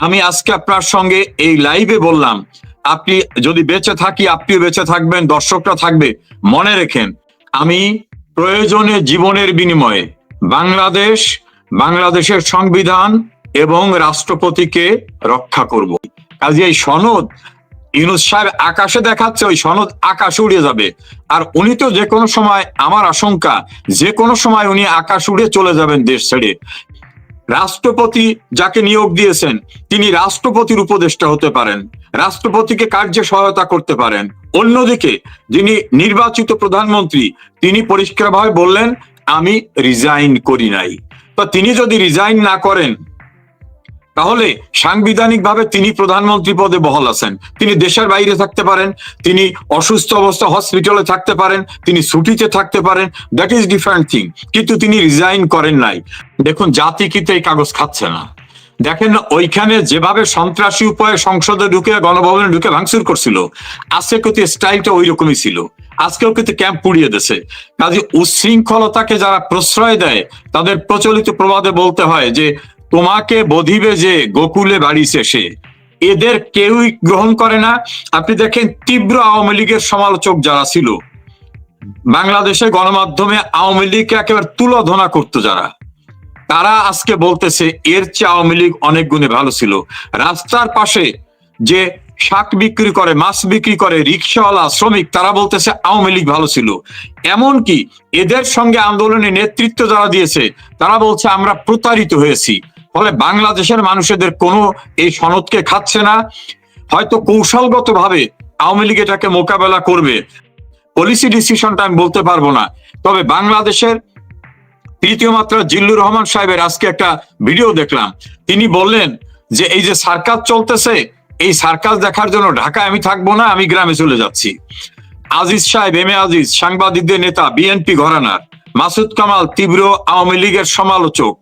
আমি আজকে আপনার সঙ্গে এই লাইভে বললাম, আপনি যদি বেঁচে থাকি, আপনিও বেঁচে থাকবেন, দর্শকরা থাকবে, মনে রেখেন, আমি প্রয়োজনে জীবনের বিনিময়ে বাংলাদেশ, বাংলাদেশের সংবিধান এবং রাষ্ট্রপতিকে রক্ষা করব। কাজে এই সনদ ইউনুস সাহেব আকাশে দেখাচ্ছে, ওই সনদ আকাশে উড়ে যাবে। আর উনি তো যে কোনো সময়, আমার আশঙ্কা যে কোনো সময় উনি আকাশ উড়ে চলে যাবেন দেশ ছেড়ে। রাষ্ট্রপতি যাকে নিয়োগ দিয়েছেন, তিনি রাষ্ট্রপতির উপদেষ্টা হতে পারেন, রাষ্ট্রপতিকে কার্যে সহায়তা করতে পারেন। অন্যদিকে, যিনি নির্বাচিত প্রধানমন্ত্রী, তিনি পরিষ্কারভাবে বললেন, আমি রিজাইন করি নাই। তো তিনি যদি রিজাইন না করেন তাহলে সাংবিধানিকভাবে তিনি প্রধানমন্ত্রী পদে বহাল আছেন। তিনি দেশের বাইরে থাকতে পারেন, তিনি অসুস্থ অবস্থা হসপিটালে থাকতে পারেন, তিনি ছুটিতে থাকতে পারেন দ্যাট ইজ ডিফারেন্ট থিং কিন্তু তিনি রিজাইন করেন নাই। দেখুন, জাতি কিন্তু এই কাগজ খাচ্ছে না। দেখেন, ওইখানে যেভাবে সন্ত্রাসী উপায়ে সংসদে ঢুকে, গণভবনে ঢুকে ভাঙচুর করছিল, আজকে কিন্তু স্টাইলটা ওই রকমই ছিল। আজকেও কিন্তু ক্যাম্প পুড়িয়ে দিছে কাজে উচ্ছৃঙ্খলতাকে যারা প্রশ্রয় দেয়, তাদের প্রচলিত প্রবাদে বলতে হয় যে তোমাকে বধিবে যে গোকুলে বাড়ি শেষে। এদের কেউই গ্রহণ করে না। আপনি দেখেন তীব্র আওয়ামী লীগের সমালোচক যারা ছিল। বাংলাদেশে গণমাধ্যমে আওয়ামী লীগকে একেবারে তুলোধনা করতো যারা। তারা আজকে বলতেছে, এর চেয়ে আওয়ামী লীগ অনেক গুণে ভালো ছিল। রাস্তার পাশে যে শাক বিক্রি করে, মাছ বিক্রি করে, রিক্সাওয়ালা, শ্রমিক, তারা বলতেছে আওয়ামী লীগ ভালো ছিল। এমনকি এদের সঙ্গে আন্দোলনে নেতৃত্ব যারা দিয়েছে, তারা বলছে আমরা প্রতারিত হয়েছি। ফলে বাংলাদেশের মানুষদের কোনো এই সনদকে খাচ্ছে না। হয়তো কৌশলগত ভাবে আওয়ামী লীগ এটাকে মোকাবেলা করবে। পলিসি ডিসিশনটা আমি বলতে পারব না। তবে বাংলাদেশের তৃতীয় মাত্রা জিল্লুর রহমান সাহেবের আজকে একটা ভিডিও দেখলাম। তিনি বললেন যে, এই যে সার্কাস চলতেছে, এই সার্কাস দেখার জন্য ঢাকায় আমি থাকব না, আমি গ্রামে চলে যাচ্ছি। আজিজ সাহেব, এম এ আজিজ, সাংবাদিকদের নেতা, বিএনপি ঘরানার, মাসুদ কামাল, তীব্র আওয়ামী লীগের সমালোচক।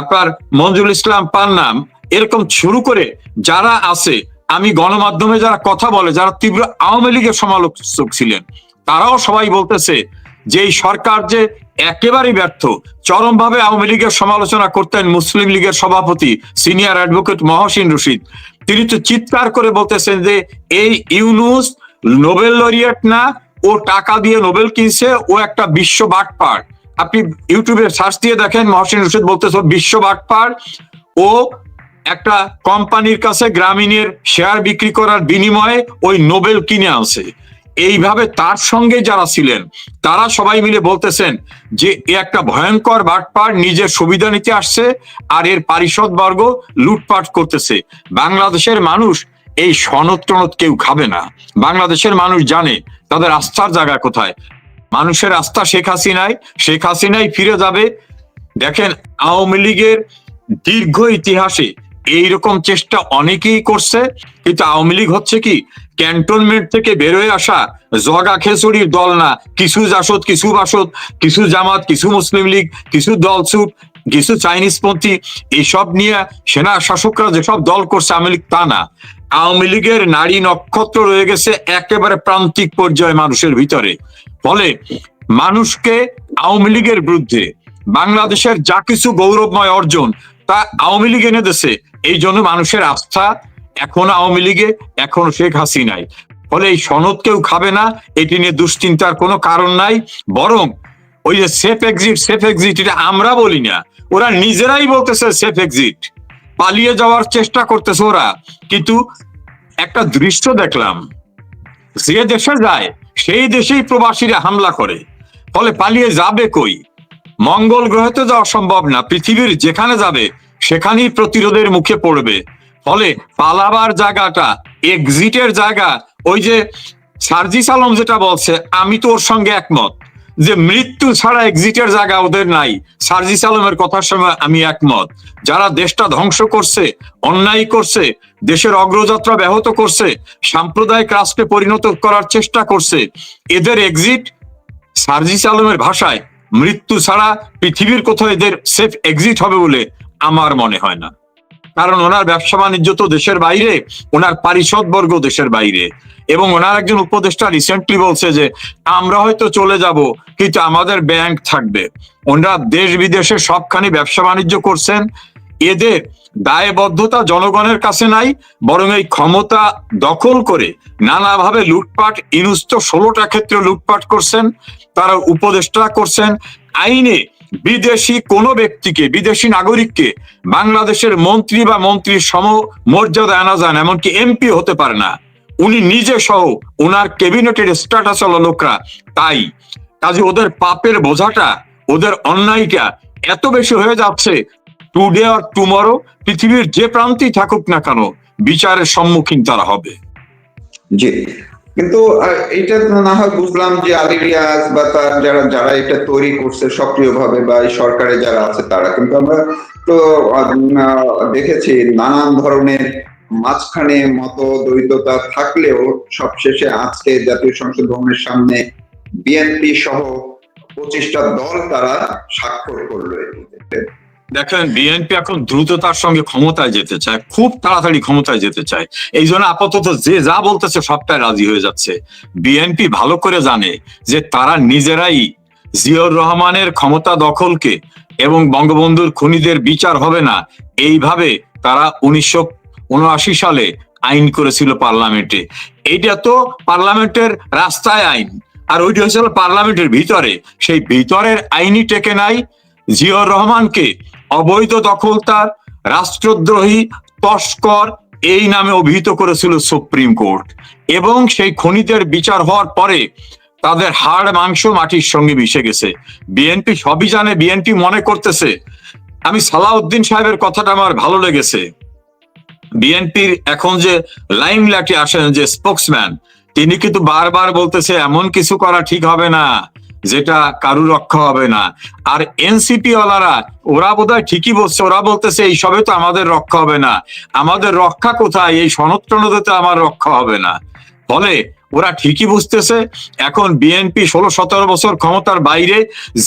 আপনার মঞ্জুল ইসলাম পান্নাম এরকম শুরু করে যারা আছে, আমি গণমাধ্যমে যারা কথা বলে, যারা তীব্র আওয়ামী লীগের সমালোচক ছিলেন, তারাও সবাই বলতেছে যে এই সরকার যে একেবারেই ব্যর্থ, চরমভাবে আওয়ামী লীগের সমালোচনা করতেন মুসলিম লীগের সভাপতি, সিনিয়র অ্যাডভোকেট মহসিন রশিদ। তিনি তো চিৎকার করে বলতেছেন যে এই ইউনুস নোবেল লরিয়েট না, ও টাকা দিয়ে নোবেল কিনছে, ও একটা বিশ্ব বাটপার আপনি ইউটিউবে সার্চ দিয়ে দেখেন মহসিন রশিদ বলতেছে, বিশ্ব বাটপার ও একটা কোম্পানির কাছে গ্রামীণের শেয়ার বিক্রি করার বিনিময়ে ওই নোবেল কিনে আনছে। এইভাবে তার সঙ্গে যারা ছিলেন, তারা সবাই মিলে বলতেছেন যে, এ একটা ভয়ঙ্কর বাটপার নিজের সুবিধা নিতে আসছে আর এর পারিষদ বর্গ লুটপাট করতেছে। বাংলাদেশের মানুষ এই সনদ টনদ কেউ খাবে না। বাংলাদেশের মানুষ জানে তাদের আস্থার জায়গা কোথায়। মানুষের আস্থা শেখ হাসিনায়, শেখ হাসিনাই ফিরে যাবে। দেখেন, আওয়ামী লীগের দীর্ঘ ইতিহাসে এইরকম চেষ্টা অনেকেই করছে, কিন্তু আওয়ামী লীগ হচ্ছে কি, ক্যান্টনমেন্ট থেকে বেরোয় আসা জগা খেসুড়ির দল না। কিছু জাসদ, কিছু বাসদ, কিছু জামাত, কিছু মুসলিম লীগ, কিছু দলছুট কিছু চাইনিজ পন্থী এইসব নিয়ে সেনা শাসকরা যেসব দল করছে আওয়ামী লীগ, তা না। আওয়ামী লীগের নারী নক্ষত্র রয়ে গেছে একেবারে প্রান্তিক পর্যায়ে মানুষের ভিতরে। ফলে মানুষকে আওয়ামী লীগের বিরুদ্ধে বাংলাদেশের যা কিছু গৌরবময় অর্জন, তা আওয়ামী লীগ এনে দিছে এই জন্য মানুষের আস্থা এখন আওয়ামী লীগে, এখন শেখ হাসিনাই ফলে এই সনদ কেউ খাবে না, এটি নিয়ে দুশ্চিন্তার কোনো কারণ নাই। বরং ওই যে সেফ এক্সিট সেফ এক্সিট, এটা আমরা বলি না। ওরা নিজেরাই বলতেছে সেফ এক্সিট। পালিয়ে যাওয়ার চেষ্টা করতেছে ওরা। কিন্তু একটা দৃশ্য দেখলাম। যে দেশে যায় সেই দেশেই প্রবাসীরা হামলা করে। ফলে পালিয়ে যাবে কই? মঙ্গল গ্রহে তো যাওয়া সম্ভব না। পৃথিবীর যেখানে যাবে, সেখানেই প্রতিরোধের মুখে পড়বে। ফলে পালাবার জায়গাটা এক্সিটের জায়গা, ওই যে সার্জিস আলম যেটা বলছে, আমি তো ওর সঙ্গে একমত। যে মৃত্যু ছাড়া এক্সিটের জায়গা ওদের নাই। সার্জিস আলমের কথার সময় আমি একমত। যারা দেশটা ধ্বংস করছে, অন্যায় করছে, দেশের অগ্রযাত্রা ব্যাহত করছে, সাম্প্রদায়িক রাষ্ট্রে পরিণত করার চেষ্টা করছে, এদের এক্সিট সার্জিস আলমের ভাষায়, মৃত্যু ছাড়া পৃথিবীর কোথাও এদের সেফ এক্সিট হবে বলে আমার মনে হয় না। কারণ ওনার ব্যবসা বাণিজ্য তো দেশের বাইরে, ওনার পারিষদ বর্গ দেশের বাইরে। এবং ওনার একজন উপদেষ্টা রিসেন্টলি বলছে যে, আমরা হয়তো চলে যাব, কিন্তু আমাদের ব্যাংক থাকবে। ওনারা দেশ বিদেশে সবখানি ব্যবসা বাণিজ্য করছেন। এদের দায়বদ্ধতা জনগণের কাছে নাই, বরং এই ক্ষমতা দখল করে নানাভাবে লুটপাট, ইনুস্ত ষোলোটা ক্ষেত্রে লুটপাট করছেন, তারা উপদেষ্টা করছেন। আইনে বিদেশি কোনো ব্যক্তিকে, বিদেশি নাগরিককে বাংলাদেশের মন্ত্রী বা মন্ত্রীর সম মর্যাদা আনা যান এমনকি এমপি হতে পারে না। উনি নিজে সহ ওনার ক্যাবিনেটের স্ট্যাটাস হলো লোকরা তাই। কাজে ওদের পাপের বোঝাটা, ওদের অন্যায়টা এত বেশি হয়ে যাচ্ছে, টুডে আর টুমরো পৃথিবীর যে প্রান্তেই থাকুক না কেন, বিচারের সম্মুখীন তারা হবে। জি। কিন্তু এটা না হয় বুঝলাম যে আলী রিয়াজ বা তার যারা যারা এটা তৈরি করছে সক্রিয়ভাবে বা এই সরকারে যারা আছে তারা। কিন্তু আমরা তো দেখেছি নানান ধরনের মাঝখানে মত দ্বৈততা থাকলেও সবশেষে আজকে জাতীয় সংসদ ভবনের সামনে বিএনপি সহ পঁচিশটা দল তারা স্বাক্ষর করল দেখেন বিএনপি এখন দ্রুততার সঙ্গে ক্ষমতায় যেতে চায়, খুব তাড়াতাড়ি ক্ষমতায় যেতে চায়। এই জন্য আপাতত যে যা বলতেছে সবটাই রাজি হয়ে যাচ্ছে। বিএনপি ভালো করে জানে যে তারা নিজেরাই জিয়র রহমানের ক্ষমতা দখলকে এবং বঙ্গবন্ধুর খুনিদের বিচার হবে না, এইভাবে তারা উনিশশো উনআশি সালে আইন করেছিল পার্লামেন্টে। এইটা তো পার্লামেন্টের রাস্তায় আইন, আর ওইটা হয়েছিল পার্লামেন্টের ভিতরে। সেই ভিতরের আইনই টেকে নাই জিয়র রহমানকে। অবৈধ দখলদার, রাষ্ট্রদ্রোহী তস্কর এই নামে অভিহিত করেছিল সুপ্রিম কোর্ট। এবং সেই খনিদের বিচার হওয়ার পরে তাদের হাড়, মাংস মাটির সঙ্গে মিশে গেছে। বিএনপি সবই জানে, বিএনপি মনে করতেছে। আমি সালাউদ্দিন সাহেবের কথাটা আমার ভালো লেগেছে। বিএনপির এখন যে লাইম লাইটে আসেন যে স্পোক্সম্যান, তিনি কিন্তু বারবার বলতেছে, এমন কিছু করা ঠিক হবে না। যেটা কারু রক্ষা হবে না। আর এনসিপি ওয়ালারা, ওরা বোধহয় ঠিকই বলছে, ওরা বলতেছে এইসবে তো আমাদের রক্ষা হবে না। আমাদের রক্ষা কোথায়? এই সনত্রণতে আমার রক্ষা হবে না। ফলে ওরা ঠিকই বুঝতেছে, এখন বিএনপি ষোলো সতেরো বছর ক্ষমতার বাইরে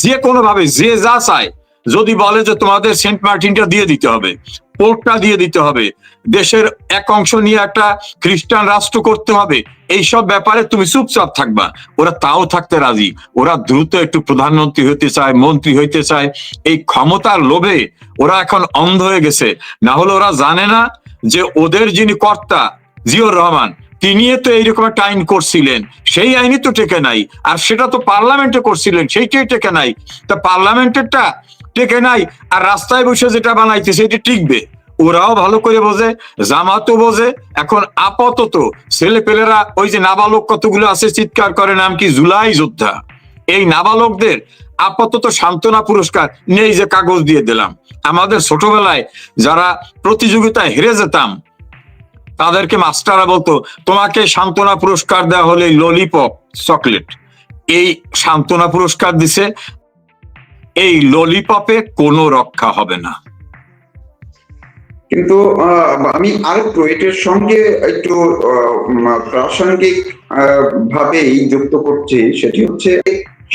যে কোনোভাবে, যে যা চায় যদি বলে যে তোমাদের সেন্ট মার্টিনটা দিয়ে দিতে হবে, পোর্টটা দিয়ে দিতে হবে, দেশের এক অংশ নিয়ে একটা খ্রিস্টান রাষ্ট্র করতে হবে, এইসব ব্যাপারে তুমি চুপচাপ থাকবা। ওরা তাও থাকতে রাজি। ওরা দ্রুত একটু প্রধানমন্ত্রী হইতে চায়, মন্ত্রী হইতে চায়। এই ক্ষমতার লোভে ওরা এখন অন্ধ হয়ে গেছে। না হলে ওরা জানে না যে ওদের যিনি কর্তা, জিয়র রহমান, তিনি তো এইরকম একটা আইন করছিলেন। সেই আইনই তো টেকে নাই। আর সেটা তো পার্লামেন্টে করছিলেন, সেইটাই টেকে নাই। তা পার্লামেন্টেরটা টেকে নাই আর রাস্তায় বসে যেটা বানাইছে সেটা টিকবে। ওরাও ভালো করে বোঝে, জামাতও বোঝে, এখন আপাতত ছেলে পেলেরা ওই যে নাবালক কতগুলো আছে চিৎকার করে, নাম কি? জুলাই যোদ্ধা। এই নাবালকদের আপাতত সান্ত্বনা পুরস্কার নেই যে কাগজ দিয়ে দিলাম। আমাদের ছোটবেলায় যারা প্রতিযোগিতায় হেরে যেতাম, তাদেরকে মাস্টাররা বলতো, তোমাকে সান্ত্বনা পুরস্কার দেওয়া হলে ললিপপ চকলেট এই সান্ত্বনা পুরস্কার দিছে এই ললিপপে কোনো রক্ষা হবে না। কিন্তু আমি আরেকটু এটার সঙ্গে একটু প্রাসঙ্গিক ভাবেই যুক্ত করছি সেটি হচ্ছে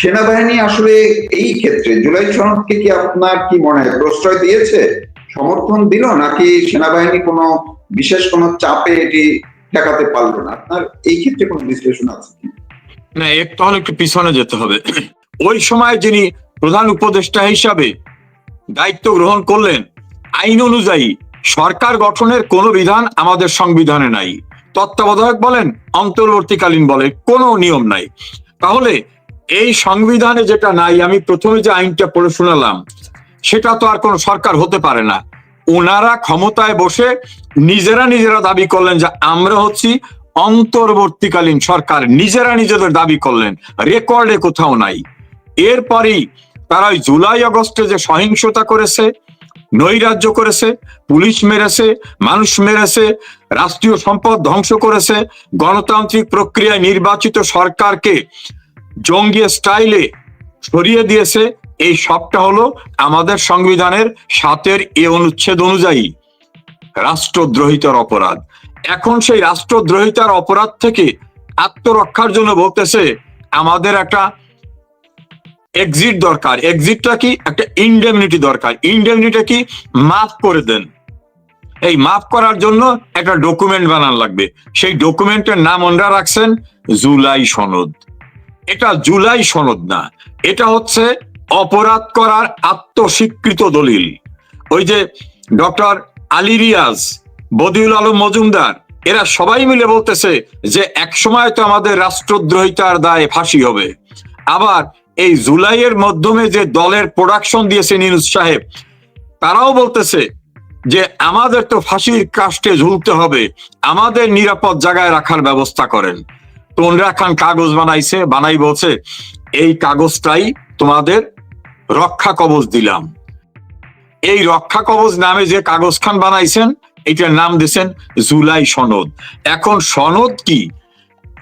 সেনাবাহিনী আসলে এই ক্ষেত্রে জুলাই সনদকে কি আপনার কি মনে হয় প্রশ্রয় দিয়েছে সমর্থন দিল নাকি সেনাবাহিনী কোনো বিশেষ কোনো চাপে এটি ঠেকাতে পারল না? আপনার এই ক্ষেত্রে কোনো বিশ্লেষণ আছে কি? না একটু হলে একটু পিছনে যেতে হবে। ওই সময় যিনি প্রধান উপদেষ্টা হিসাবে দায়িত্ব গ্রহণ করলেন। আইন অনুযায়ী সরকার গঠনের কোনো বিধান আমাদের সংবিধানে নাই। তত্ত্বাবধায়ক বলেন, অন্তর্বর্তীকালীন বলে কোনো নিয়ম নাই। তাহলে এই সংবিধানে যেটা নাই, আমি প্রথমে যে আইনটা পড়ে শোনালাম, সেটা তো আর কোনো সরকার হতে পারে না। ওনারা ক্ষমতায় বসে নিজেরা নিজেরা দাবি করলেন যে আমরা হচ্ছি অন্তর্বর্তীকালীন সরকার, নিজেরা নিজেদের দাবি করলেন, রেকর্ডে কোথাও নাই। এরপরেই তারা ওই জুলাই আগস্টে যে সহিংসতা করেছে, নৈরাজ্য করেছে, পুলিশ মেরেছে, মানুষ মেরেছে, রাষ্ট্রীয় সম্পদ ধ্বংস করেছে, গণতান্ত্রিক প্রক্রিয়ায় নির্বাচিত সরকারকে জঙ্গি স্টাইলে সরিয়ে দিয়েছে, এই সবটা হলো আমাদের সংবিধানের সাতের এ অনুচ্ছেদ অনুযায়ী রাষ্ট্রদ্রোহিতার অপরাধ। এখন সেই রাষ্ট্রদ্রোহিতার অপরাধ থেকে আত্মরক্ষার জন্য বলতেছে, আমাদের একটা এক্সিট দরকার। এক্সিটটা কি? একটা ইনডেমনিটি দরকার। ইনডেমনিটি কি? মাফ করে দেন। এই মাফ করার জন্য একটা ডকুমেন্ট বানান লাগবে। সেই ডকুমেন্টের নাম ওনারা রাখছেন জুলাই সনদ। এটা জুলাই সনদ না। এটা হচ্ছে অপরাধ করার আত্মস্বীকৃত দলিল। ওই যে ডক্টর আলী রিয়াজ, বদিউল আলম মজুমদার, এরা সবাই মিলে বলতেছে যে এক সময় তো আমাদের রাষ্ট্রদ্রোহিতার দায়ে ফাঁসি হবে। আবার এই জুলাইয়ের মাধ্যমে যে দলের প্রোডাকশন দিয়েছে নিউজ সাহেব, তারাও বলতেছে যে আমাদের তো ফাঁসির কাষ্টে ঝুলতে হবে, আমাদের নিরাপদ জায়গায় রাখার ব্যবস্থা করেন। তো ওনরা খান কাগজ বানাইছে, বানাই বলছে, এই কাগজটাই তোমাদের রক্ষা কবচ দিলাম। এই রক্ষা কবচ নামে যে কাগজ খান বানাইছেন, এটার নাম দিয়েছেন জুলাই সনদ। এখন সনদ কি?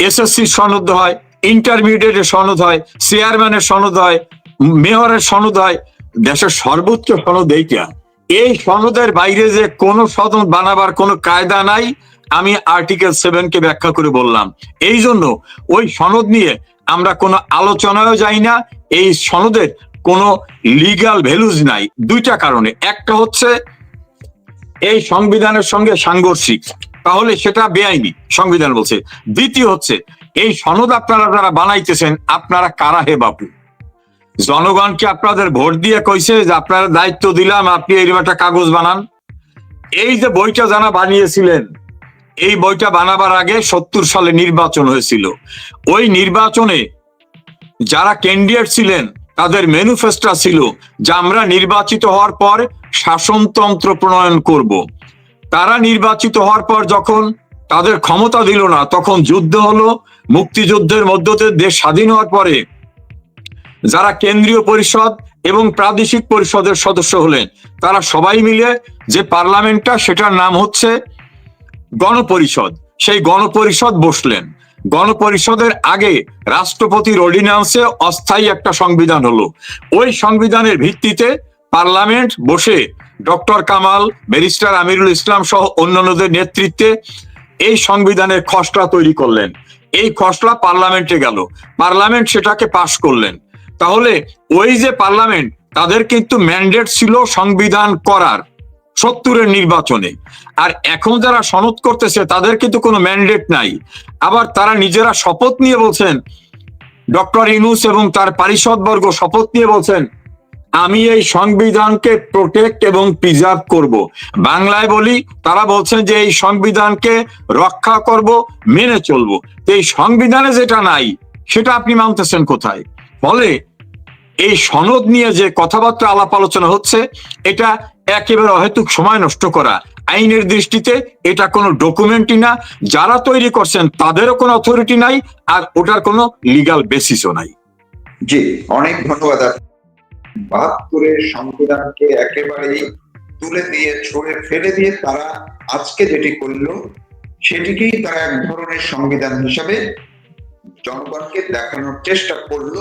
এসএসসি সনদ হয় ইন্টারমিডিয়েটের সনদ হয় চেয়ারম্যানের সনদ হয় মেয়রের সনদ হয়, দেশের সর্বোচ্চ সনদ এইটা। এই সনদের বাইরে যে কোনো সনদ বানাবার কোনো কায়দা নাই, আমি আর্টিকেল সেভেন কে ব্যাখ্যা করে বললাম। এই জন্য ওই সনদ নিয়ে আমরা কোনো আলোচনায়ও যাই না, এই সনদের কোনো লিগ্যাল ভ্যালুজ নাই। দুইটা কারণে। একটা হচ্ছে, এই সংবিধানের সঙ্গে সাংঘর্ষিক। তাহলে সেটা বেআইনি সংবিধান বলছে। দ্বিতীয় হচ্ছে এই সনদ আপনারা যারা বানাইতেছেন, আপনারা কারা হে বাপু? জনগণকে আপনাদের ভোট দিয়ে কইছে যে আপনারা দায়িত্ব দিলাম, আপনি এরকম একটা কাগজ বানান? এই যে বইটা যারা বানিয়েছিলেন, এই বইটা বানাবার আগে সত্তর সালে নির্বাচন হয়েছিল। ওই নির্বাচনে যারা ক্যান্ডিডেট ছিলেন, তাদের ম্যানিফেস্টো ছিল যে আমরা নির্বাচিত হওয়ার পর শাসনতন্ত্র প্রণয়ন করব। তারা নির্বাচিত হওয়ার পর যখন তাদের ক্ষমতা দিল না, তখন যুদ্ধ হলো মুক্তিযুদ্ধের মধ্যতে দেশ স্বাধীন হওয়ার পরে যারা কেন্দ্রীয় পরিষদ এবং প্রাদেশিক পরিষদের সদস্য হলেন, তারা সবাই মিলে যে পার্লামেন্টটা, সেটার নাম হচ্ছে গণপরিষদ। সেই গণপরিষদ বসলেন। গণপরিষদের আগে রাষ্ট্রপতির অর্ডিন্যান্সে অস্থায়ী একটা সংবিধান হলো। ওই সংবিধানের ভিত্তিতে পার্লামেন্ট বসে ডক্টর কামাল, ব্যারিস্টার আমিরুল ইসলাম সহ অন্যান্যদের নেতৃত্বে এই সংবিধানের খসড়া তৈরি করলেন। এই খসড়া পার্লামেন্টে গেল। পার্লামেন্ট সেটাকে পাশ করলেন। তাহলে ওই যে পার্লামেন্ট, তাদের কিন্তু ম্যান্ডেট ছিল সংবিধান করার সত্তরের নির্বাচনে। আর এখন যারা সনদ করতেছে, তাদের কিন্তু কোনো ম্যান্ডেট নাই। আবার তারা নিজেরা শপথ নিয়ে বলছেন, ডক্টর ইনুস এবং তার পারিষদবর্গ শপথ নিয়ে বলছেন আমি এই সংবিধানকে প্রোটেক্ট এবং প্রিজার্ভ করব। বাংলায় বলি, তারা বলছেন যে এই সংবিধানকে রক্ষা করব, মেনে চলবো। এই সংবিধানে যেটা নাই, সেটা আপনি মানতেছেন কোথায়? ফলে এই সনদ নিয়ে যে কথাবার্তা আলাপ আলোচনা হচ্ছে, এটা একেবারে অহেতুক সময় নষ্ট করা। আইনের দৃষ্টিতে এটা কোনো ডকুমেন্টই না। যারা তৈরি করছেন, তাদেরও কোনো অথরিটি নাই, আর ওটার কোনো লিগাল বেসিসও নাই। জি, অনেক ধন্যবাদ বাহাত্তরের সংবিধানকে একেবারেই তুলে দিয়ে, ছড়ে ফেলে দিয়ে তারা আজকে যেটি করল, সেটিকেই তারা এক ধরনের সংবিধান হিসাবে জনগণকে দেখানোর চেষ্টা করল।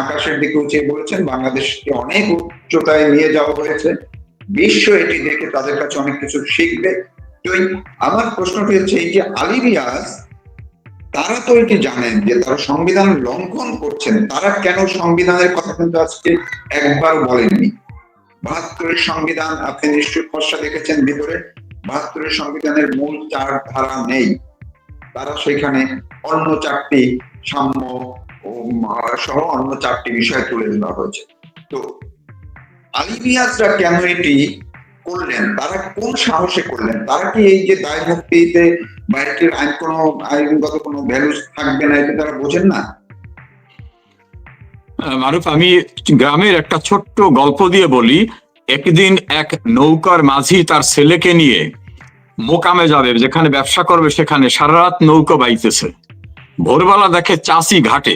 আকাশের দিকে উঁচিয়ে বলেছেন, বাংলাদেশকে অনেক উচ্চতায় নিয়ে যাওয়া হয়েছে। বিশ্ব এটি দেখে তাদের কাছে অনেক কিছু শিখবে। তো আমার প্রশ্নটি হচ্ছে, এই যে আলী রিয়াজ তারা তো এটি জানেন যে তারা সংবিধান লঙ্ঘন করছেন। তারা কেন সংবিধানের কথা কিন্তু আজকে একবার বলেননি। বাহাত্তরের সংবিধান, আপনি নিশ্চয়ই খসড়া দেখেছেন ভিতরে, বাহাত্তরের সংবিধানের মূল চার ধারা নেই। তারা সেখানে অন্য চারটি সাম্য সহ অন্য চারটি বিষয় তুলে দেওয়া হয়েছে। তো আলিমিয়াজরা কেন এটি করলেন? তারা কোন সাহসে করলেন? তারা কি এই যে দায় মুক্তিতে বা এটির আইন কোনো আইনগত কোনো ভ্যালু থাকবে না, এটা তারা বোঝেন না? মারুফ, আমি গ্রামের একটা ছোট্ট গল্প দিয়ে বলি। একদিন এক নৌকার মাঝি তার ছেলেকে নিয়ে মোকামে যাবে, যেখানে ব্যবসা করবে সেখানে সারা রাত নৌকা বাইতেছে। ভোরবেলা দেখে চাষি ঘাটে।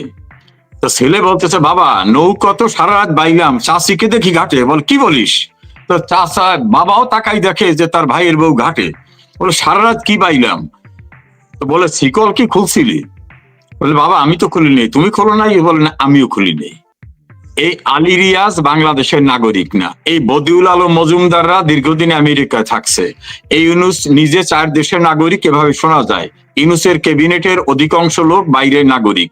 তো ছেলে বলতেছে, বাবা, নৌকা তো সারা রাত বাইলাম, চাষিকে দেখি ঘাটে। বল, কি বলিস? তো চাষা বাবাও তাকাই দেখে যে তার ভাইয়ের বউ ঘাটে। বলে, সারা রাত কি বাইলাম তো বলে, শিকল কি খুলছিলি? বলে, বাবা, আমি তো খুলিনি। তুমি খোলো নাই? বলে, না, আমিও খুলিনি। এই আলী রিয়াজ বাংলাদেশের নাগরিক না। এই বদিউল আলম মজুমদাররা দীর্ঘদিন আমেরিকায় থাকছে। এই ইউনুস নিজে চার দেশের নাগরিক, এভাবে শোনা যায়। ইউনুসের ক্যাবিনেটের অধিকাংশ লোক বাইরের নাগরিক।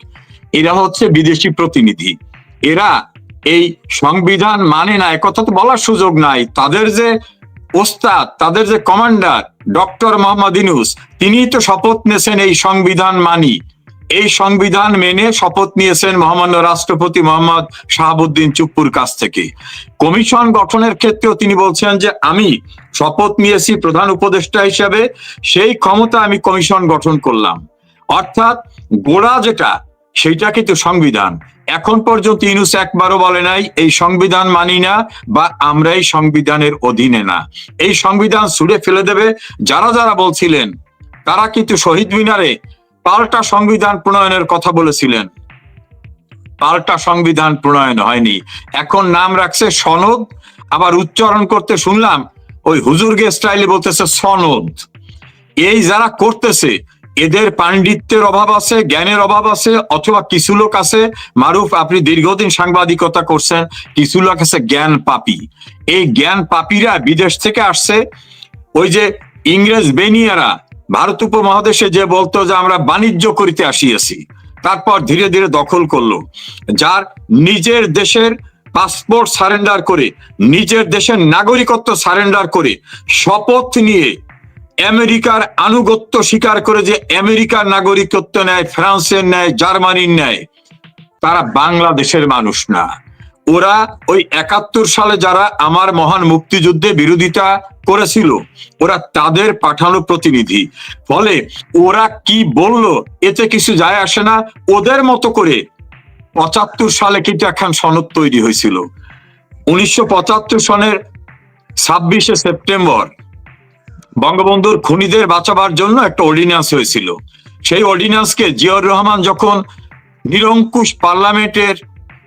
এরা হচ্ছে বিদেশি প্রতিনিধি। এরা এই সংবিধান মানে না, একথা তো বলার সুযোগ নাই। তাদের যে ওস্তাদ, তাদের যে কমান্ডার, ডক্টর মোহাম্মদ ইনুস তিনি তো শপথ নিয়েছেন এই সংবিধান মানি। এই সংবিধান মেনে শপথ নিয়েছেন মহামান্য রাষ্ট্রপতি মোহাম্মদ শাহাবুদ্দিন চুপ্পুর কাছ থেকে। কমিশন গঠনের ক্ষেত্রেও তিনি বলছেন যে, আমি শপথ নিয়েছি প্রধান উপদেষ্টা হিসাবে, সেই ক্ষমতা আমি কমিশন গঠন করলাম। অর্থাৎ গোড়া যেটা সেইটা কিন্তু সংবিধান। এখন পর্যন্ত ইনুস একবারও বলে নাই, এই সংবিধান মানি না বা আমরা এই সংবিধানের অধীনে না। এই সংবিধান ছুড়ে ফেলে দেবে যারা যারা বলছিলেন, তারা কিন্তু শহীদ মিনারে পাল্টা সংবিধান প্রণয়নের কথা বলেছিলেন। পাল্টা সংবিধান প্রণয়ন হয়নি। এখন নাম রাখছে সনদ, আবার উচ্চারণ করতে শুনলাম, ওই হুজুর হুজুরগে স্টাইলে বলতেছে সনদ। এই যারা করতেছে এদের পাণ্ডিত্যের অভাব আছে, জ্ঞানের অভাব আছে, অথবা কিছু লোক আছে, মারুফ, আপনি দীর্ঘদিন সাংবাদিকতা করছেন, কিছু লোক আছে জ্ঞান পাপি। এই জ্ঞান পাপীরা বিদেশ থেকে আসছে, ওই যে ইংরেজ বেনিয়ারা, ভারত উপমহাদেশে যে বলতো যে আমরা বাণিজ্য করিতে আসিয়াছি, তারপর ধীরে ধীরে দখল করল। যার নিজের দেশের পাসপোর্ট সারেন্ডার করে, নিজের দেশের নাগরিকত্ব সারেন্ডার করে, শপথ নিয়ে আমেরিকার আনুগত্য স্বীকার করে যে আমেরিকার নাগরিকত্ব নেয়, ফ্রান্সের নেয়, জার্মানির নেয়, তারা বাংলাদেশের মানুষ না। ওরা ওই একাত্তর সালে যারা আমার মহান মুক্তিযুদ্ধে বিরোধিতা করেছিল, ওরা তাদের পাঠানো প্রতিনিধি। ফলে ওরা কি বলল, এতে কিছু যায় আসে না। ওদের মতো করে পঁচাত্তর সালে কিন্তু একখান সনদ তৈরি হয়েছিল। উনিশশো পঁচাত্তর সনের ছাব্বিশে সেপ্টেম্বর বঙ্গবন্ধুর খুনিদের বাঁচাবার জন্য একটা অর্ডিন্যান্স হয়েছিল। সেই অর্ডিন্যান্সকে জিয়াউর রহমান যখন নিরঙ্কুশ পার্লামেন্টের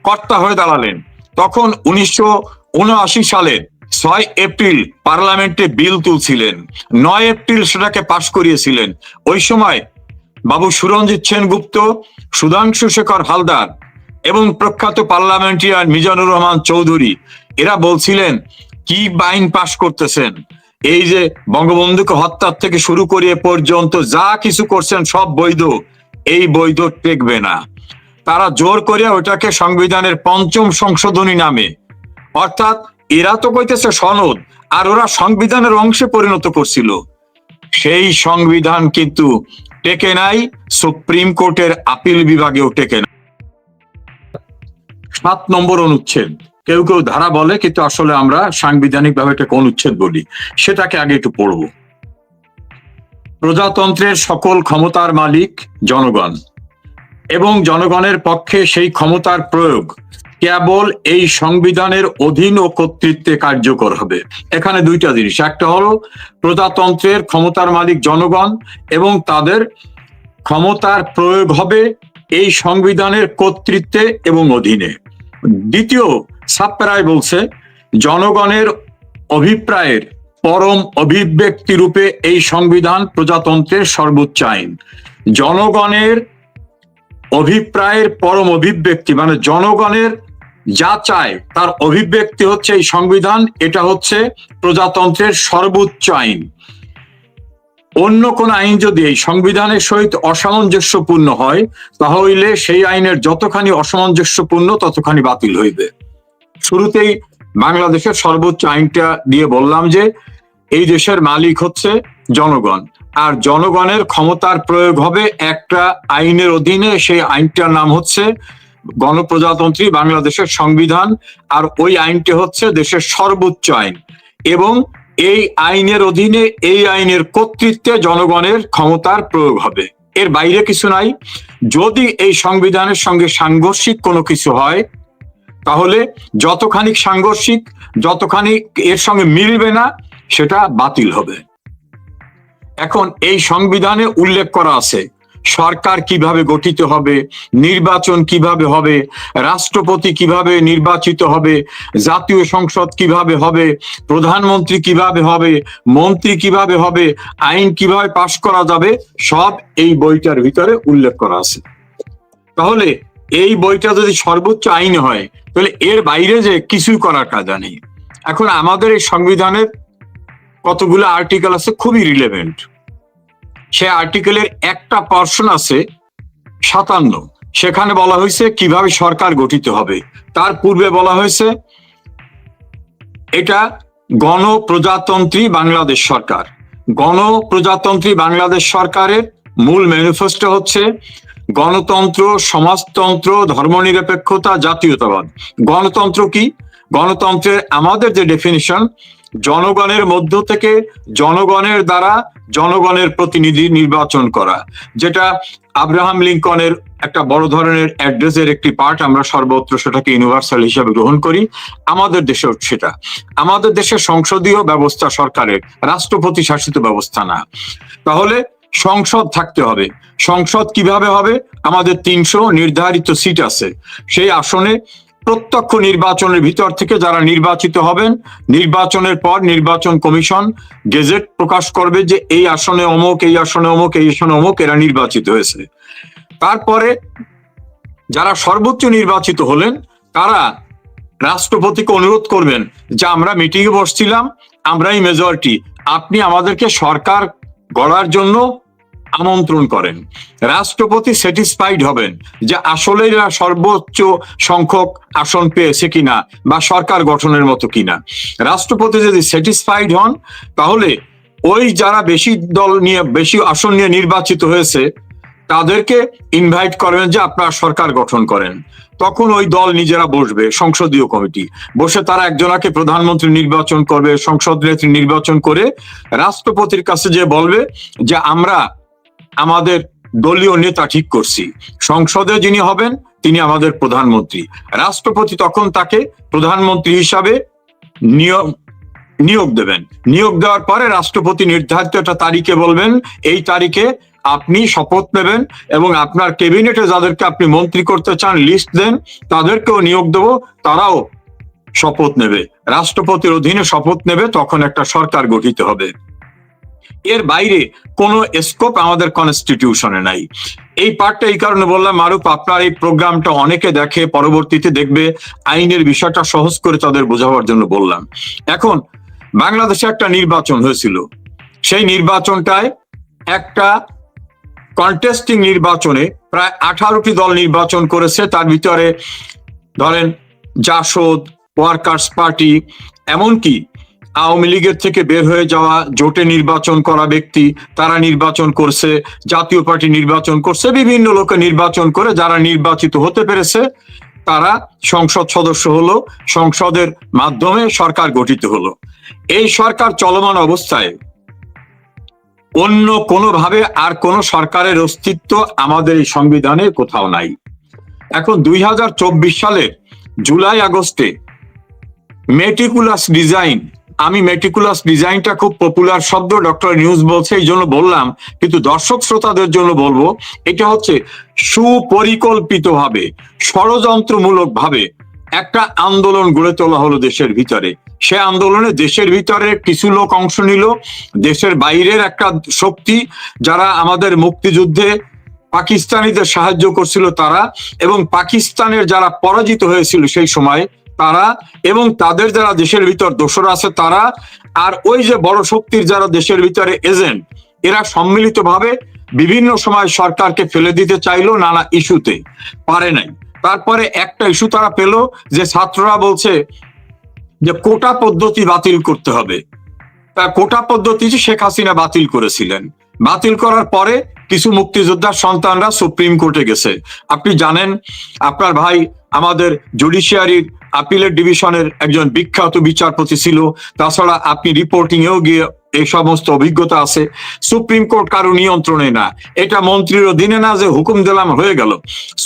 কর্তা হয়ে দাঁড়ালেন, তখন উনিশশো উনআশি সালে ছয় এপ্রিল পার্লামেন্টে বিল তুলছিলেন। নয় এপ্রিল সেটাকে পাশ করিয়েছিলেন। ওই সময় বাবু সুরঞ্জিত সেনগুপ্ত, সুধাংশু শেখর হালদার এবং প্রখ্যাত পার্লামেন্টারিয়ান মিজানুর রহমান চৌধুরী, এরা বলছিলেন, কি বাইন পাশ করতেছেন? এই যে বঙ্গবন্ধুকে হত্যার থেকে শুরু করে পর্যন্ত যা কিছু করছেন সব বৈধ, এই বৈধ টেকবে না। তারা জোর করে ওটাকে সংবিধানের পঞ্চম সংশোধনী নামে। অর্থাৎ এরা তো কইতেছে সনদ, আর ওরা সংবিধানের অংশে পরিণত করছিল। সেই সংবিধান কিন্তু টেকে নাই, সুপ্রিম কোর্টের আপিল বিভাগেও টেকে না। সাত নম্বর অনুচ্ছেদ। কেউ কেউ ধারা বলে, কিন্তু আসলে আমরা সাংবিধানিক ভাবে এটাকে অনুচ্ছেদ বলি? সেটাকে আগে একটু পড়ব। প্রজাতন্ত্রের সকল ক্ষমতার মালিক জনগণ এবং জনগণের পক্ষে সেই ক্ষমতার প্রয়োগ কেবল এই সংবিধানের অধীন ও কর্তৃত্বে কার্যকর হবে। এখানে দুইটা জিনিস। একটা হলো, প্রজাতন্ত্রের ক্ষমতার মালিক জনগণ এবং তাদের ক্ষমতার প্রয়োগ হবে এই সংবিধানের কর্তৃত্বে এবং অধীনে। দ্বিতীয় সাপ্তারায় বলছে, জনগণের অভিপ্রায়ের পরম অভিব্যক্তি রূপে এই সংবিধান প্রজাতন্ত্রের সর্বোচ্চ আইন। জনগণের অভিপ্রায়ের পরম অভিব্যক্তি মানে জনগণের যা চায় তার অভিব্যক্তি হচ্ছে এই সংবিধান, এটা হচ্ছে প্রজাতন্ত্রের সর্বোচ্চ আইন। অন্য কোন আইন যদি এই সংবিধানের সহিত অসামঞ্জস্যপূর্ণ হয় তাহলে সেই আইনের যতখানি অসামঞ্জস্যপূর্ণ, ততখানি বাতিল হইবে। শুরুতেই বাংলাদেশের সর্বোচ্চ আইনটা দিয়ে বললাম যে, এই দেশের মালিক হচ্ছে জনগণ, আর জনগণের ক্ষমতার প্রয়োগ হবে একটা আইনের অধীনে। সেই আইনটার নাম হচ্ছে গণপ্রজাতন্ত্রী বাংলাদেশের সংবিধান, আর ওই আইনটি হচ্ছে দেশের সর্বোচ্চ আইন। এবং এই আইনের অধীনে এই আইনের কর্তৃত্বে জনগণের ক্ষমতার প্রয়োগ হবে। এর বাইরে কিছু নাই। যদি এই সংবিধানের সঙ্গে সাংঘর্ষিক কোনো কিছু হয়, তাহলে যতখানি সাংঘর্ষিক, যতখানি এর সঙ্গে মিলবে না, সেটা বাতিল হবে। এখন এই সংবিধানে উল্লেখ করা আছে সরকার কীভাবে গঠিত হবে, নির্বাচন কীভাবে হবে, রাষ্ট্রপতি কীভাবে নির্বাচিত হবে, জাতীয় সংসদ কীভাবে হবে, প্রধানমন্ত্রী কীভাবে হবে, মন্ত্রী কীভাবে হবে, আইন কীভাবে পাশ করা যাবে, সব এই বইটার ভিতরে উল্লেখ করা আছে। তাহলে এই বইটা যদি সর্বোচ্চ আইন হয়, তাহলে এর বাইরে যে কিছুই করার কাজা নেই। এখন আমাদের এই সংবিধানের কতগুলো আর্টিকেল আছে খুবই রিলেভেন্ট সে আর্টিকেলের একটা পার্সন আছে সাতান্ন। সেখানে বলা হয়েছে কীভাবে সরকার গঠিত হবে। তার পূর্বে বলা হয়েছে, এটা গণপ্রজাতন্ত্রী বাংলাদেশ সরকার। গণপ্রজাতন্ত্রী বাংলাদেশ সরকারের মূল ম্যানিফেস্টো হচ্ছে গণতন্ত্র, সমাজতন্ত্র, ধর্মনিরপেক্ষতা, জাতীয়তাবাদ। গণতন্ত্র কি? গণতন্ত্রের আমাদের যে ডেফিনিশন জনগণের মধ্য থেকে জনগণের দ্বারা জনগণের প্রতিনিধি নির্বাচন করা, যেটা আব্রাহাম লিঙ্কনের একটা বড় ধরনের অ্যাড্রেসের একটি পার্ট, আমরা সর্বত্র সেটাকে ইউনিভার্সাল হিসাবে গ্রহণ করি। আমাদের দেশেও সেটা। আমাদের দেশের সংসদীয় ব্যবস্থা সরকারের, রাষ্ট্রপতি শাসিত ব্যবস্থা না। তাহলে সংসদ থাকতে হবে। সংসদ কীভাবে হবে? আমাদের তিনশো নির্ধারিত সিট আছে। সেই আসনে প্রত্যক্ষ নির্বাচনের ভিতর থেকে যারা নির্বাচিত হবেন, নির্বাচনের পর নির্বাচন কমিশন, গেজেট প্রকাশ করবে যে এই আসনে অমুক, এই আসনে অমুক, এই আসনে অমুক, এরা নির্বাচিত হয়েছে। তারপরে যারা সর্বোচ্চ নির্বাচিত হলেন, তারা রাষ্ট্রপতিকে অনুরোধ করবেন যে আমরা মিটিংয়ে বসছিলাম, আমরাই মেজরিটি আপনি আমাদেরকে সরকার গড়ার জন্য আমন্ত্রণ করেন। রাষ্ট্রপতি স্যাটিসফাইড হবেন যে আসলে সর্বোচ্চ সংখ্যক আসন পেয়েছে কিনা বা সরকার গঠনের মতো কিনা। রাষ্ট্রপতি যদি স্যাটিসফাইড হন, তাহলে ওই যারা বেশি দল নিয়ে, বেশি আসন নিয়ে নির্বাচিত হয়েছে, তাদেরকে ইনভাইট করবেন যে আপনারা সরকার গঠন করেন। তখন ওই দল নিজেরা বসবে, সংসদীয় কমিটি। বসে তারা একজনাকে প্রধানমন্ত্রী নির্বাচন করবে, সংসদ নেত্রী নির্বাচন করে রাষ্ট্রপতির কাছে যে বলবে যে আমরা আমাদের দলীয় নেতা ঠিক করছি। সংসদে যিনি হবেন, তিনি আমাদের প্রধানমন্ত্রী। রাষ্ট্রপতি তখন তাকে প্রধানমন্ত্রী হিসাবে নিয়োগ নিয়োগ দেবেন। নিয়োগ দেওয়ার পরে রাষ্ট্রপতি নির্ধারিত একটা তারিখে বলবেন, এই তারিখে আপনি শপথ নেবেন এবং আপনার ক্যাবিনেটে যাদেরকে আপনি মন্ত্রী করতে চান, লিস্ট দেন, তাদেরকেও নিয়োগ দেবো, তারাও শপথ নেবে। রাষ্ট্রপতির অধীনে শপথ নেবে, তখন একটা সরকার গঠিত হবে। এর বাইরে কোনো স্কোপ আমাদের কনস্টিটিউশনে নাই। এই পার্টটা এই কারণে বললাম, মারুফ, আপনার এই প্রোগ্রামটা অনেকে দেখে, পরবর্তীতে দেখবে, আইনের বিষয়টা সহজ করে তাদের বোঝাবার জন্য বললাম। এখন, বাংলাদেশে একটা নির্বাচন হয়েছিল। সেই নির্বাচনটায় একটা কন্টেস্টিং নির্বাচনে প্রায় আঠারোটি দল নির্বাচন করেছে। তার ভিতরে ধরেন জাসদ ওয়ার্কার্স পার্টি এমনকি আওয়ামী লীগের থেকে বের হয়ে যাওয়া জোটে নির্বাচন করা ব্যক্তি, তারা নির্বাচন করছে, জাতীয় পার্টি নির্বাচন করছে, বিভিন্ন লোকে নির্বাচন করে যারা নির্বাচিত হতে পেরেছে, তারা সংসদ সদস্য হলো, সংসদের মাধ্যমে সরকার গঠিত হলো। এই সরকার চলমান অবস্থায় অন্য কোনোভাবে আর কোন সরকারের অস্তিত্ব আমাদের এই সংবিধানে কোথাও নাই। এখন দুই হাজার চব্বিশ সালের জুলাই আগস্টে মেটিকুলাস ডিজাইন আমি মেটিকুলাস ডিজাইনটা খুব পপুলার শব্দ ডক্টর নিউজ বলছে, এই জন্য বললাম। কিন্তু দর্শক শ্রোতাদের জন্য বলব, এটা হচ্ছে সুপরিকল্পিতভাবে ষড়যন্ত্রমূলক ভাবে একটা আন্দোলন গড়ে তোলা হলো দেশের ভিতরে। সে আন্দোলনে দেশের ভিতরে কিছু লোক অংশ নিল, দেশের বাইরের একটা শক্তি যারা আমাদের মুক্তিযুদ্ধে পাকিস্তানিদের সাহায্য করছিল তারা, এবং পাকিস্তানের যারা পরাজিত হয়েছিল সেই সময় তারা এবং তাদের যারা দেশের ভিতর দোসর আছে তারা, আর ওই যে বড় শক্তির যারা দেশের ভিতরে এজেন্ট এরা সম্মিলিতভাবে বিভিন্ন সময় সরকারকে ফেলে দিতে চাইলো নানা ইস্যুতে। পারে নাই। তারপরে একটা ইস্যু তারা পেল যে ছাত্ররা বলছে যে কোটা পদ্ধতি বাতিল করতে হবে। তা কোটা পদ্ধতি শেখ হাসিনা বাতিল করেছিলেন। বাতিল করার পরে কিছু মুক্তিযোদ্ধার সন্তানরা সুপ্রিম কোর্টে গেছে। আপনি জানেন, আপনার ভাই আমাদের জুডিশিয়ারির আপিলের ডিভিশনের একজন বিখ্যাত বিচারপতি ছিল। তাছাড়া আপনি রিপোর্টিং এও গিয়ে এই সমস্ত অভিজ্ঞতা আছে, সুপ্রিম কোর্ট কারও নিয়ন্ত্রণে না। এটা মন্ত্রীর অধীনে না যে হুকুম দিলাম হয়ে গেল।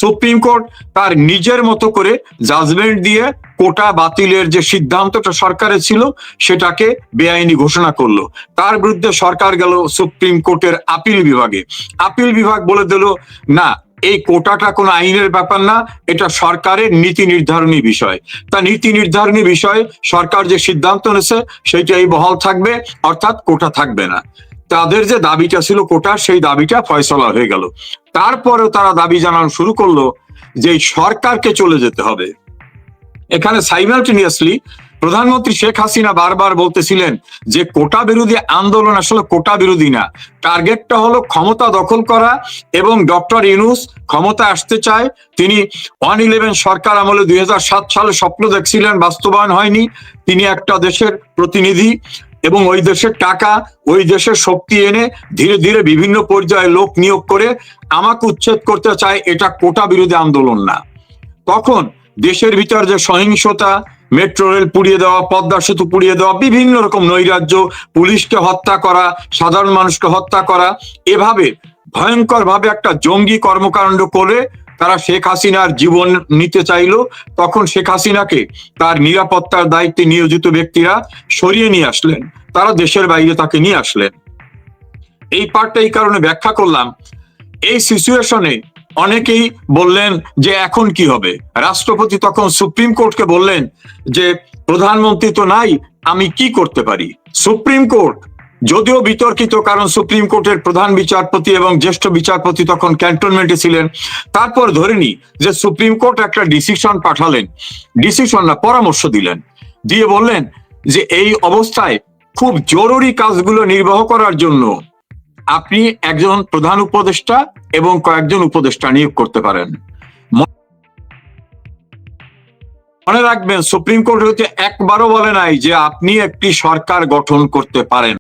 সুপ্রিম কোর্ট তার নিজের মতো করে জাজমেন্ট দিয়ে কোটা বাতিলের যে সিদ্ধান্তটা সরকারের ছিল, সেটাকে বেআইনি ঘোষণা করল। তার বিরুদ্ধে সরকার গেল সুপ্রিম কোর্টের আপিল বিভাগে। আপিল বিভাগ বলে দিল, না এই কোটাটা কোনো আইনের ব্যাপার না, এটা সরকারের নীতি নির্ধারণী বিষয়। তা নীতি নির্ধারণী বিষয়, সরকার যে সিদ্ধান্ত নিয়েছে সেটাই বহাল থাকবে, অর্থাৎ কোটা থাকবে না। তাদের যে দাবিটা ছিল কোটা, সেই দাবিটা ফয়সলা হয়ে গেল। তারপরেও তারা দাবি জানানো শুরু করল যে সরকারকে চলে যেতে হবে। এখানে সাইমালটেনিয়াসলি প্রধানমন্ত্রী শেখ হাসিনা বারবার বলতেছিলেন যে কোটা বিরোধী আন্দোলন আসলে কোটা বিরোধী না। টার্গেটটা হলো ক্ষমতা দখল করা এবং ডক্টর ইউনুস ক্ষমতা আসতে চায়। তিনি ওয়ান ইলেভেন সরকার আমলে দুই হাজার সাত সালে স্বপ্ন দেখছিলেন, বাস্তবায়ন হয়নি। তিনি একটা দেশের প্রতিনিধি এবং ওই দেশের টাকা, ওই দেশের শক্তি এনে ধীরে ধীরে বিভিন্ন পর্যায়ে লোক নিয়োগ করে আমাকে উচ্ছেদ করতে চায়। এটা কোটা বিরোধী আন্দোলন না। তখন দেশের ভিতর যে সহিংসতা মেট্রো রেল পুড়িয়ে দেওয়া, পদ্মা সেতু পুড়িয়ে দেওয়া, বিভিন্ন রকম নৈরাজ্য, পুলিশকে হত্যা করা, সাধারণ মানুষকে হত্যা করা, এভাবে ভয়ঙ্কর ভাবে একটা জঙ্গি কর্মকাণ্ড করে তারা শেখ হাসিনার জীবন নিতে চাইলো। তখন শেখ হাসিনাকে তার নিরাপত্তার দায়িত্বে নিয়োজিত ব্যক্তিরা সরিয়ে নিয়ে আসলেন। তারা দেশের বাইরে তাকে নিয়ে আসলেন। এই পার্টটা এই কারণে ব্যাখ্যা করলাম। এই সিচুয়েশনে অনেকেই বললেন যে এখন কি হবে? রাষ্ট্রপতি তখন সুপ্রিম কোর্টকে বললেন যে, প্রধানমন্ত্রী তো নাই, আমি কি করতে পারি? সুপ্রিম কোর্ট, যদিও বিতর্কিত, কারণ সুপ্রিম কোর্টের প্রধান বিচারপতি এবং জ্যেষ্ঠ বিচারপতি তখন ক্যান্টনমেন্টে ছিলেন। তারপর ধরে নি যে, সুপ্রিম কোর্ট একটা ডিসিশন পাঠালেন, ডিসিশন না, পরামর্শ দিলেন। দিয়ে বললেন যে, এই অবস্থায় খুব জরুরি কাজগুলো নির্বাহ করার জন্য আপনি একজন প্রধান উপদেষ্টা এবং কয়েকজন উপদেষ্টা নিয়োগ করতে পারেন। মনে রাখবেন, সুপ্রিম কোর্ট হচ্ছে একবারও বলে নাই যে আপনি একটি সরকার গঠন করতে পারেন।